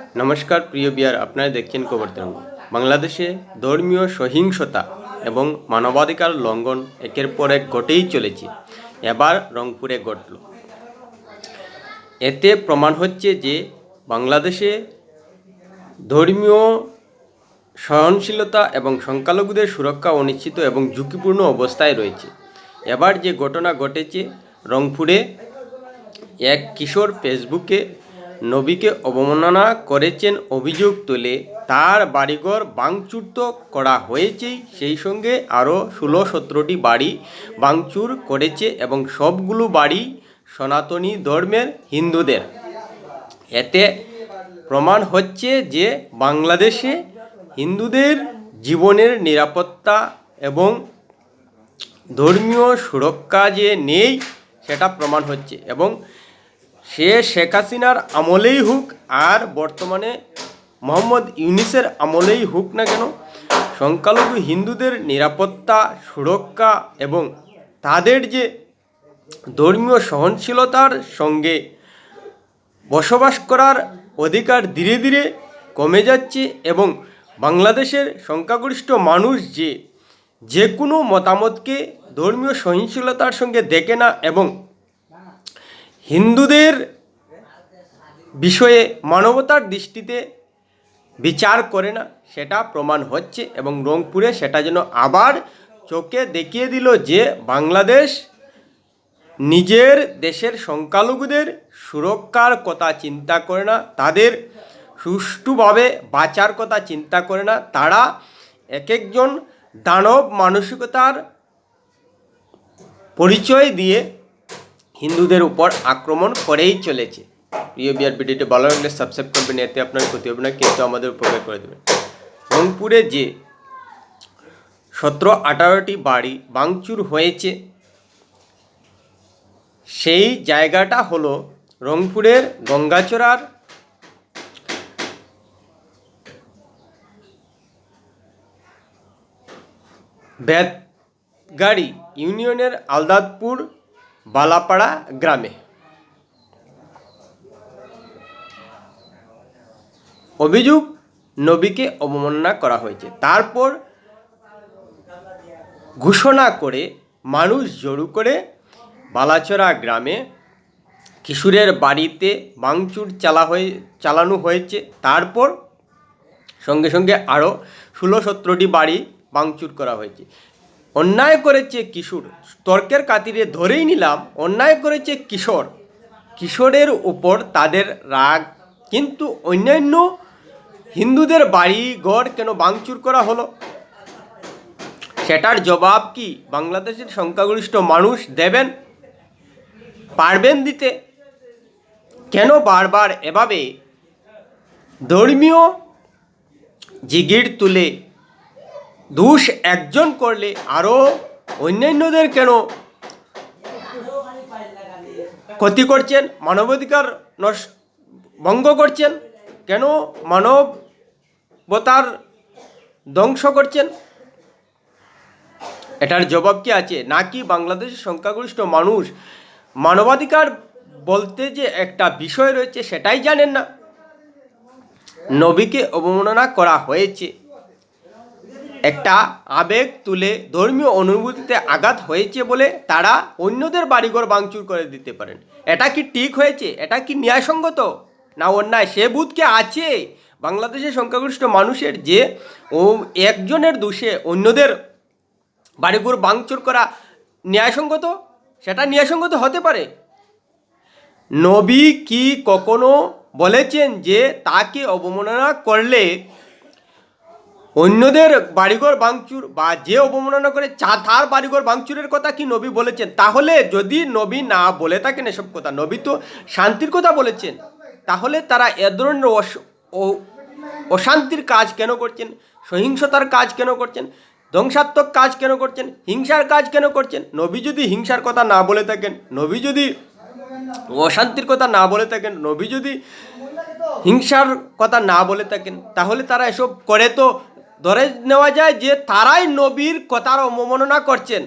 নমস্কার, প্রিয় বিয়ার, আপনারা দেখছেন খবর তরঙ্গ বাংলাদেশে ধর্মীয় সহিংসতা এবং মানবাধিকার লঙ্ঘন একের পর এক ঘটেই চলেছে। এবার রংপুরে ঘটল। এতে প্রমাণ হচ্ছে যে বাংলাদেশে ধর্মীয় সহনশীলতা এবং সংখ্যালঘুদের সুরক্ষা অনিশ্চিত এবং ঝুঁকিপূর্ণ অবস্থায় রয়েছে। এবার যে ঘটনা ঘটেছে রংপুরে, এক কিশোর ফেসবুকে নবীকে অবমাননা করেছেন অভিযোগ তুলে। তার বাড়িঘর ভাঙচুর তো করা হয়েছেই, সেই সঙ্গে আরও ষোলো সতেরোটি বাড়ি ভাঙচুর করেছে এবং সবগুলো বাড়ি সনাতনী ধর্মের হিন্দুদের। এতে প্রমাণ হচ্ছে যে বাংলাদেশে হিন্দুদের জীবনের নিরাপত্তা এবং ধর্মীয় সুরক্ষা যে নেই, সেটা প্রমাণ হচ্ছে এবং সে শেখ হাসিনার আমলেই হোক আর বর্তমানে মোহাম্মদ ইউনিসের আমলেই হোক না কেন, সংখ্যালঘু হিন্দুদের নিরাপত্তা, সুরক্ষা এবং তাদের যে ধর্মীয় সহনশীলতার সঙ্গে বসবাস করার অধিকার ধীরে ধীরে কমে যাচ্ছে এবং বাংলাদেশের সংখ্যাগরিষ্ঠ মানুষ যে যে কোনো মতামতকে ধর্মীয় সহিংসলতার সঙ্গে দেখে না এবং হিন্দুদের বিষয়ে মানবতার দৃষ্টিতে বিচার করে না, সেটা প্রমাণ হচ্ছে এবং রংপুরে সেটা যেন আবার চোখে দেখিয়ে দিল যে বাংলাদেশ নিজের দেশের সংখ্যালঘুদের সুরক্ষার কথা চিন্তা করে না, তাদের সুষ্ঠুভাবে বাঁচার কথা চিন্তা করে না, তারা এক একজন দানব মানসিকতার পরিচয় দিয়ে হিন্দুদের উপর আক্রমণ করেই চলেছে। প্রিয় বিয়ার ভিডিওটি ভালো লাগলে সাবস্ক্রাইব করবেন, এতে আপনার ক্ষতি হবে না, কিন্তু আমাদের উপকার করে দেবেন। রংপুরে যে সতেরো আঠারোটি বাড়ি ভাঙচুর হয়েছে, সেই জায়গাটা হলো রংপুরের গঙ্গাচড়ার বেতগাড়ি ইউনিয়নের আলদাদপুর বালাপাড়া গ্রামে। অভিযোগ নবীকে অবমাননা করা হয়েছে। তারপর ঘোষণা করে মানুষ জড়ো করে বালাচড়া গ্রামে কিশোরের বাড়িতে ভাঙচুর চালা হয়ে, চালানো হয়েছে। তারপর সঙ্গে সঙ্গে আরও ষোলো সতেরোটি বাড়ি ভাঙচুর করা হয়েছে। অন্যায় করেছে কিশোর। তর্কের কাতিরে ধরেই নিলাম, অন্যায় করেছে কিশোর। কিশোরের উপর তাদের রাগ, কিন্তু অন্যান্য হিন্দুদের বাড়ি ঘর কেন ভাঙচুর করা হলো? সেটার জবাব কি বাংলাদেশের সংখ্যাগরিষ্ঠ মানুষ দেবেন? পারবেন দিতে? কেন বারবার এভাবে ধর্মীয় জিগির তুলে দোষ একজন করলে আরও অন্যান্যদের কেন ক্ষতি করছেন? মানবাধিকার নস ভঙ্গ করছেন? কেন মানবতার ধ্বংস করছেন? এটার জবাব কি আছে? নাকি বাংলাদেশের সংখ্যাগরিষ্ঠ মানুষ মানবাধিকার বলতে যে একটা বিষয় রয়েছে সেটাই জানেন না? নবীকে অবমাননা করা হয়েছে। একটা আবেগ তুলে ধর্মীয় অনুভূতিতে আঘাত হয়েছে বলে তারা অন্যদের বাড়িঘর ভাঙচুর করে দিতে পারেন। এটা কি ঠিক হয়েছে? এটা কি ন্যায়সঙ্গত? না অন্যায়? সে বুধকে আছে। বাংলাদেশের সংখ্যাগরিষ্ঠ মানুষের যে ও একজনের দোষে অন্যদের বাড়িঘর ভাঙচুর করা ন্যায়সঙ্গত, সেটা ন্যায়সঙ্গত হতে পারে। নবী কি কখনো বলেছেন যে তাকে অবমাননা করলে অন্যদের বাড়িঘর ভাঙচুর বা যে অবমাননা করে চা, তার বাড়িঘর ভাঙচুরের কথা কি নবী বলেছেন? তাহলে যদি নবী না বলে থাকেন এসব কথা, নবী তো শান্তির কথা বলেছেন, তাহলে তারা এ ধরনের অশান্তির কাজ কেন করছেন? সহিংসতার কাজ কেন করছেন? ধ্বংসাত্মক কাজ কেন করছেন? হিংসার কাজ কেন করছেন? নবী যদি হিংসার কথা না বলে থাকেন, নবী যদি অশান্তির কথা না বলে থাকেন, নবী যদি হিংসার কথা না বলে থাকেন, তাহলে তারা এসব করে তো ধরে নেওয়া যায় যে তারাই নবীর কথার অবমাননা করছেন।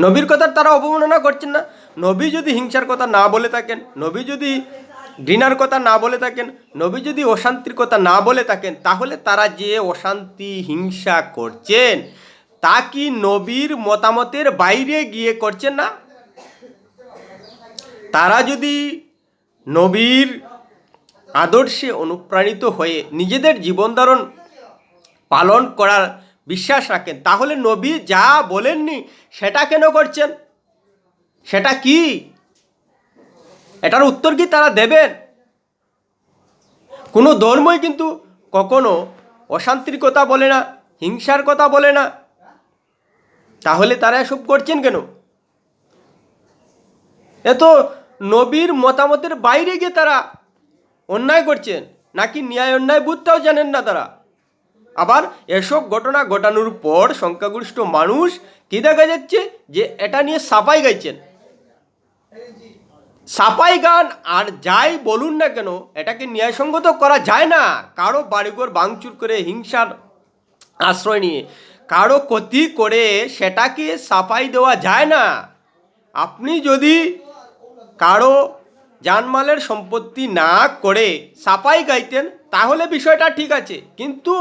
নবীর কথার তারা অবমাননা করছেন না। নবী যদি হিংসার কথা না বলে থাকেন, নবী যদি ঘৃণার কথা না বলে থাকেন, নবী যদি অশান্তির কথা না বলে থাকেন, তাহলে তারা যে অশান্তি, হিংসা করছেন, তা কি নবীর মতামতের বাইরে গিয়ে করছেন না? তারা যদি নবীর আদর্শে অনুপ্রাণিত হয়ে নিজেদের জীবনধারণ পালন করার বিশ্বাস রাখেন। তাহলে নবী যা বলেননি, সেটা কেন করছেন? সেটা কি? এটার উত্তর কি তারা দেবেন? কোনো ধর্মই কিন্তু কখনো অশান্তির কথা বলে না, হিংসার কথা বলে না। তাহলে তারা এসব করছেন কেন? এত নবীর মতামতের বাইরে গিয়ে তারা অন্যায় করছেন, নাকি ন্যায় অন্যায় বুঝতেও জানেন না তারা? আবার এসব ঘটনা ঘটানোর পর সংখ্যাগরিষ্ঠ মানুষ কি দেখা যাচ্ছে যে এটা নিয়ে সাফাই গাইছেন? সাফাই গান আর যাই বলুন না কেন, এটাকে ন্যায়সঙ্গত করা যায় না। কারও বাড়িঘর ভাঙচুর করে, হিংসার আশ্রয় নিয়ে। কারও ক্ষতি করে সেটাকে সাফাই দেওয়া যায় না। আপনি যদি কারও জানমালের সম্পত্তি না করে সাফাই গাইতেন, তাহলে বিষয়টা ঠিক আছে। কিন্তু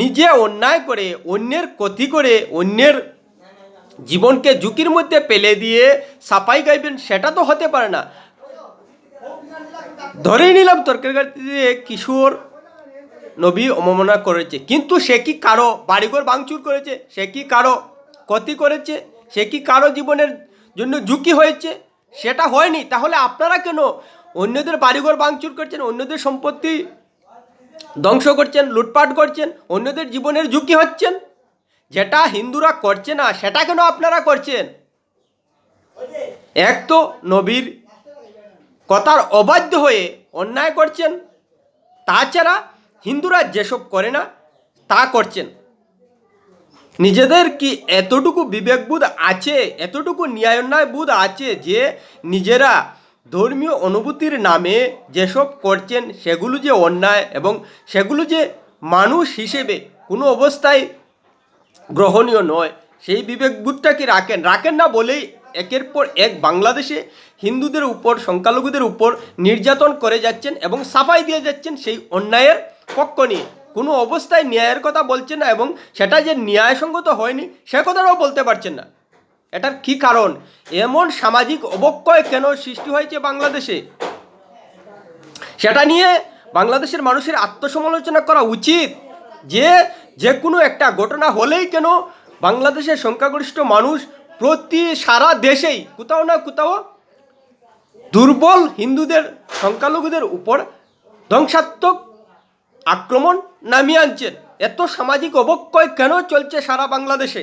নিজে অন্যায় করে, অন্যের ক্ষতি করে, অন্যের জীবনকে ঝুঁকির মধ্যে পেলে দিয়ে সাফাই গাইবেন, সেটা তো হতে পারে না। ধরেই নিলাম তর্কের কিশোর নবী অবমাননা করেছে। কিন্তু সে কি কারও বাড়িঘর ভাঙচুর করেছে? সে কি কারও ক্ষতি করেছে? সে কি কারও জীবনের জন্য ঝুঁকি হয়েছে? সেটা হয়নি। তাহলে আপনারা কেন অন্যদের বাড়িঘর ভাঙচুর করছেন, অন্যদের সম্পত্তি ধ্বংস করছেন, লুটপাট করছেন, অন্যদের জীবনের ঝুঁকি হচ্ছেন? যেটা হিন্দুরা করছে না, সেটা কেন আপনারা করছেন? এক তো নবীর কথার অবাধ্য হয়ে অন্যায় করছেন, তাছাড়া হিন্দুরা যেসব করে না, তা করছেন। নিজেদের কি এতটুকু বিবেকবোধ আছে, এতটুকু ন্যায় বোধ আছে যে নিজেরা ধর্মীয় অনুভূতির নামে যেসব করছেন সেগুলো যে অন্যায় এবং সেগুলো যে মানুষ হিসেবে কোনো অবস্থায় গ্রহণীয় নয়, সেই বিবেকবোধটা কি রাখেন? রাখেন না বলেই একের পর এক বাংলাদেশে হিন্দুদের উপর, সংখ্যালঘুদের উপর নির্যাতন করে যাচ্ছেন এবং সাফাই দিয়ে যাচ্ছেন সেই অন্যায়ের পক্ষ নিয়ে। কোনো অবস্থায় ন্যায়ের কথা বলছেন না এবং সেটা যে ন্যায়সঙ্গত হয়নি, সে কথাটাও বলতে পারছেন না। এটার কি কারণ? এমন সামাজিক অবক্ষয় কেন সৃষ্টি হয়েছে বাংলাদেশে? সেটা নিয়ে বাংলাদেশের মানুষের আত্মসমালোচনা করা উচিত। যে যে কোনো একটা ঘটনা হলেই কেন বাংলাদেশের সংখ্যাগরিষ্ঠ মানুষ প্রতি সারা দেশেই, কোথাও না কোথাও দুর্বল হিন্দুদের, সংখ্যালঘুদের উপর ধ্বংসাত্মক আক্রমণ নামিয়ে আনছেন। এত সামাজিক অবক্ষয় কেন চলছে সারা বাংলাদেশে?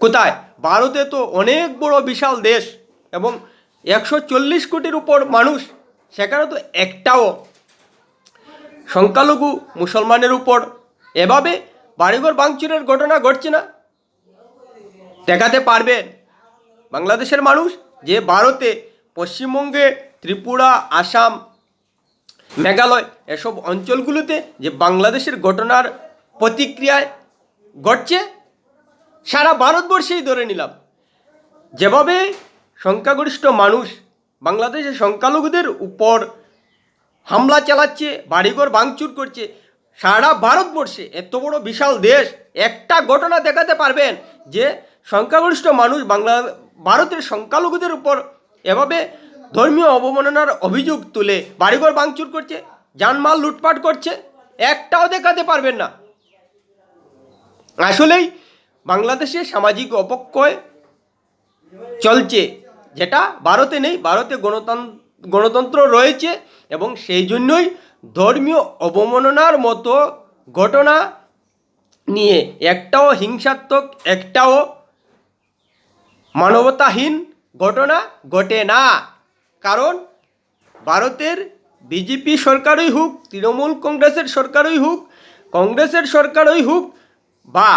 কোথায়? ভারতে তো অনেক বড় বিশাল দেশ এবং একশো চল্লিশ কোটির উপর মানুষ, সেখানে তো একটাও। সংখ্যালঘু মুসলমানের উপর এভাবে বাড়িঘর ভাঙচুরের ঘটনা ঘটছে না? দেখাতে পারবেন। বাংলাদেশের মানুষ যে ভারতে পশ্চিমবঙ্গে, ত্রিপুরা, আসাম মেঘালয়, এসব অঞ্চলগুলোতে যে বাংলাদেশের ঘটনার প্রতিক্রিয়ায় ঘটছে, সারা ভারতবর্ষেই ধরে নিলাম। যেভাবে সংখ্যাগরিষ্ঠ মানুষ বাংলাদেশের সংখ্যালঘুদের উপর হামলা চালাচ্ছে, বাড়িঘর ভাঙচুর করছে, সারা ভারতবর্ষে এত বড় বিশাল দেশ, একটা ঘটনা দেখাতে পারবেন যে সংখ্যাগরিষ্ঠ মানুষ বাংলা ভারতের সংখ্যালঘুদের উপর এভাবে ধর্মীয় অবমাননার অভিযোগ তুলে বাড়িঘর ভাঙচুর করছে, জানমাল লুটপাট করছে, একটাও দেখাতে পারবেন না। আসলেই বাংলাদেশে সামাজিক অপক্ষয় চলছে, যেটা ভারতে নেই, ভারতে গণতন্ত্র গণতন্ত্র রয়েছে এবং সেই জন্যই ধর্মীয় অবমাননার মতো ঘটনা নিয়ে একটাও হিংসাত্মক, একটাও মানবতাহীন ঘটনা ঘটে না। কারণ ভারতের বিজেপি সরকারই হোক, তৃণমূল কংগ্রেসের সরকারই হোক, কংগ্রেসের সরকারই হোক বা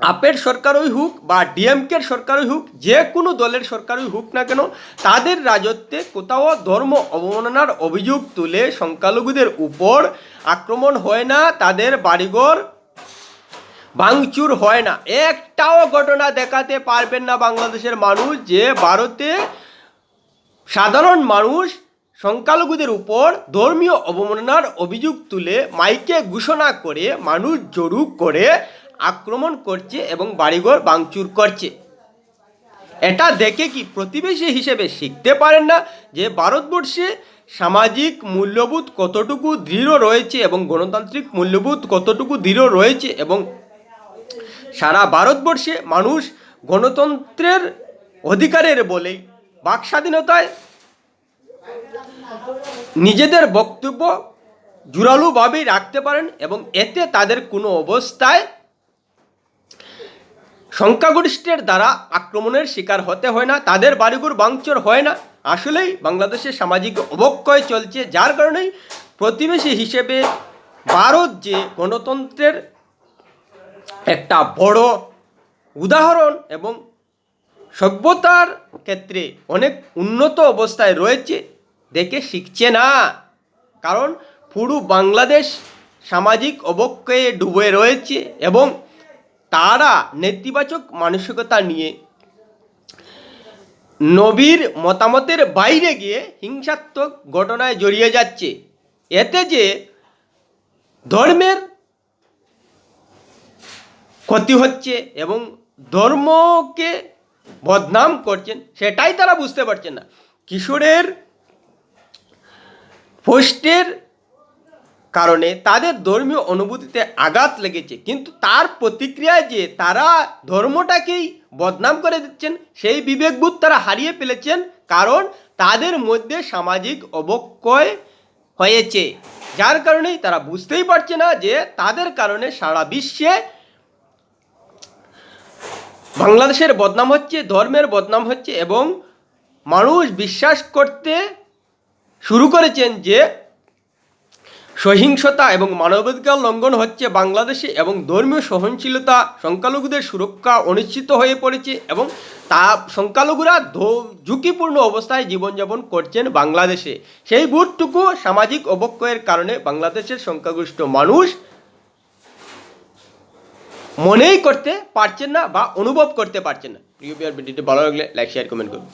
আপের সরকারই হোক বা ডিএমকের সরকারই হোক, যে কোনো দলের সরকারই হোক না কেন, তাদের রাজত্বে কোথাও ধর্ম অবমাননার অভিযোগ তুলে সংখ্যালঘুদের উপর আক্রমণ হয় না, তাদের বাড়িঘর ভাঙচুর হয় না। একটাও ঘটনা দেখাতে পারবেন না বাংলাদেশের মানুষ যে ভারতে সাধারণ মানুষ সংখ্যালঘুদের উপর ধর্মীয় অবমাননার অভিযোগ তুলে মাইকে ঘোষণা করে মানুষ জড়ু করে আক্রমণ করছে এবং বাড়িঘর ভাঙচুর করছে। এটা দেখে কি প্রতিবেশী হিসেবে শিখতে পারেন না যে ভারতবর্ষে সামাজিক মূল্যবোধ কতটুকু দৃঢ় রয়েছে এবং গণতান্ত্রিক মূল্যবোধ কতটুকু দৃঢ় রয়েছে এবং সারা ভারতবর্ষে মানুষ গণতন্ত্রের অধিকারের বলেই বাক স্বাধীনতায় নিজেদের বক্তব্য জোরালোভাবেই রাখতে পারেন এবং এতে তাদের কোনো অবস্থায় সংখ্যাগরিষ্ঠের দ্বারা আক্রমণের শিকার হতে হয় না, তাদের বাড়িঘর ভাঙচুর হয় না। আসলেই বাংলাদেশে সামাজিক অবক্ষয় চলছে, যার কারণেই প্রতিবেশী হিসেবে ভারত যে গণতন্ত্রের একটা বড় উদাহরণ এবং সভ্যতার ক্ষেত্রে অনেক উন্নত অবস্থায় রয়েছে, দেখে শিখছে না। কারণ পুরো বাংলাদেশ সামাজিক অবক্ষয়ে ডুবে রয়েছে এবং তারা নেতিবাচক মানসিকতা নিয়ে নবীর মতামতের বাইরে গিয়ে হিংসাত্মক ঘটনায় জড়িয়ে যাচ্ছে। এতে যে ধর্মের ক্ষতি হচ্ছে এবং ধর্মকে বদনাম করছেন, সেটাই তারা বুঝতে পারছেন না। কিশোরের পোস্টের কারণে তাদের ধর্মীয় অনুভূতিতে আঘাত লেগেছে, কিন্তু তার প্রতিক্রিয়ায় যে তারা ধর্মটাকেই বদনাম করে দিচ্ছেন, সেই বিবেকবোধ তারা হারিয়ে ফেলেছেন, কারণ তাদের মধ্যে সামাজিক অবক্ষয় হয়েছে, যার কারণেই তারা বুঝতেই পারছে না যে তাদের কারণে সারা বিশ্বে বাংলাদেশের বদনাম হচ্ছে, ধর্মের বদনাম হচ্ছে এবং মানুষ বিশ্বাস করতে শুরু করেছেন যে সহিংসতা এবং মানবাধিকার লঙ্ঘন হচ্ছে বাংলাদেশে এবং ধর্মীয় সহনশীলতা সংখ্যালঘুদের সুরক্ষা অনিশ্চিত হয়ে পড়েছে এবং তা সংখ্যালঘুরা ঝুঁকিপূর্ণ অবস্থায় জীবনযাপন করছেন বাংলাদেশে। সেই বোধটুকু সামাজিক অবক্ষয়ের কারণে বাংলাদেশের সংখ্যাগরিষ্ঠ মানুষ মনেই করতে পারছেন না বা অনুভব করতে পারছেন না। প্রিয় বিয়ার ভিডিওটি ভালো লাগলে লাইক শেয়ার কমেন্ট করুন।